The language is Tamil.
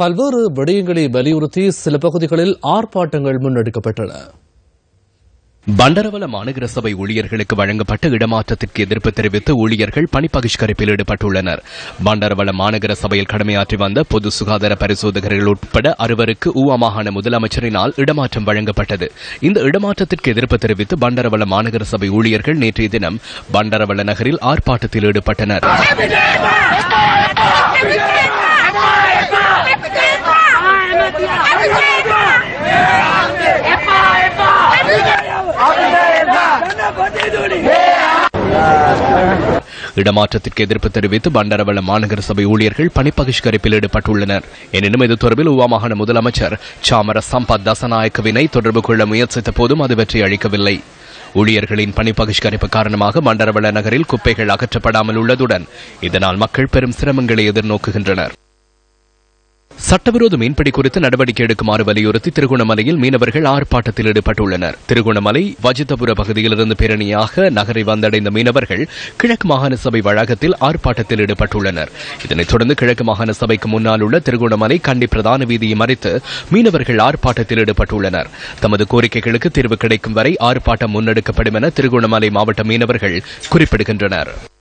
பல்வேறு விடயங்களை வலியுறுத்தி சில பகுதிகளில் ஆர்ப்பாட்டங்கள் முன்னெடுக்கப்பட்டன. பண்டரவல மாநகர சபை ஊழியர்களுக்கு வழங்கப்பட்ட இடமாற்றத்திற்கு எதிர்ப்பு தெரிவித்து ஊழியர்கள் பணி பகிஷ்கரிப்பில் ஈடுபட்டுள்ளனர். பண்டரவல மாநகர சபையில் கடமையாற்றி வந்த பொது சுகாதார பரிசோதகர்கள் உட்பட அறுவருக்கு ஊவா மாகாண முதலமைச்சரினால் இடமாற்றம் வழங்கப்பட்டது. இந்த இடமாற்றத்திற்கு எதிர்ப்பு தெரிவித்து பண்டரவல மாநகர சபை ஊழியர்கள் நேற்றைய தினம் பண்டரவல நகரில் ஆர்ப்பாட்டத்தில் ஈடுபட்டனர். இடமாற்றத்திற்கு எதிர்ப்பு தெரிவித்து பண்டரவள மாநகர சபை ஊழியர்கள் பணி பகிஷ்கரிப்பில் ஈடுபட்டுள்ளனர். எனினும் இது தொடர்பில் உவா மாகாண முதலமைச்சர் சாமர சம்பத் தசநாயக்கவினை தொடர்பு கொள்ள முயற்சித்த போதும் அது வெற்றி அளிக்கவில்லை. ஊழியர்களின் பணி பகிஷ்கரிப்பு காரணமாக மண்டரவள நகரில் குப்பைகள் அகற்றப்படாமல் உள்ளதுடன் இதனால் மக்கள் பெரும் சிரமங்களை எதிர்நோக்குகின்றனர். சட்டவிரோத மீன்பிடி குறித்து நடவடிக்கை எடுக்குமாறு வலியுறுத்தி திருகோணமலையில் மீனவர்கள் ஆர்ப்பாட்டத்தில் ஈடுபட்டுள்ளனர். திருகோணமலை வஜிதபுர பகுதியிலிருந்து பேரணியாக நகரை வந்தடைந்த மீனவர்கள் கிழக்கு மாகாண சபை வளாகத்தில் ஆர்ப்பாட்டத்தில் ஈடுபட்டுள்ளனர். இதனைத் தொடர்ந்து கிழக்கு மாகாண சபைக்கு முன்னால் உள்ள திருகோணமலை கண்டி பிரதான வீதியை மறித்து மீனவர்கள் ஆர்ப்பாட்டத்தில் ஈடுபட்டுள்ளனர். தமது கோரிக்கைகளுக்கு தீர்வு கிடைக்கும் வரை ஆர்ப்பாட்டம் முன்னெடுக்கப்படும் என திருகோணமலை மாவட்ட மீனவர்கள் குறிப்பிடுகின்றனர்.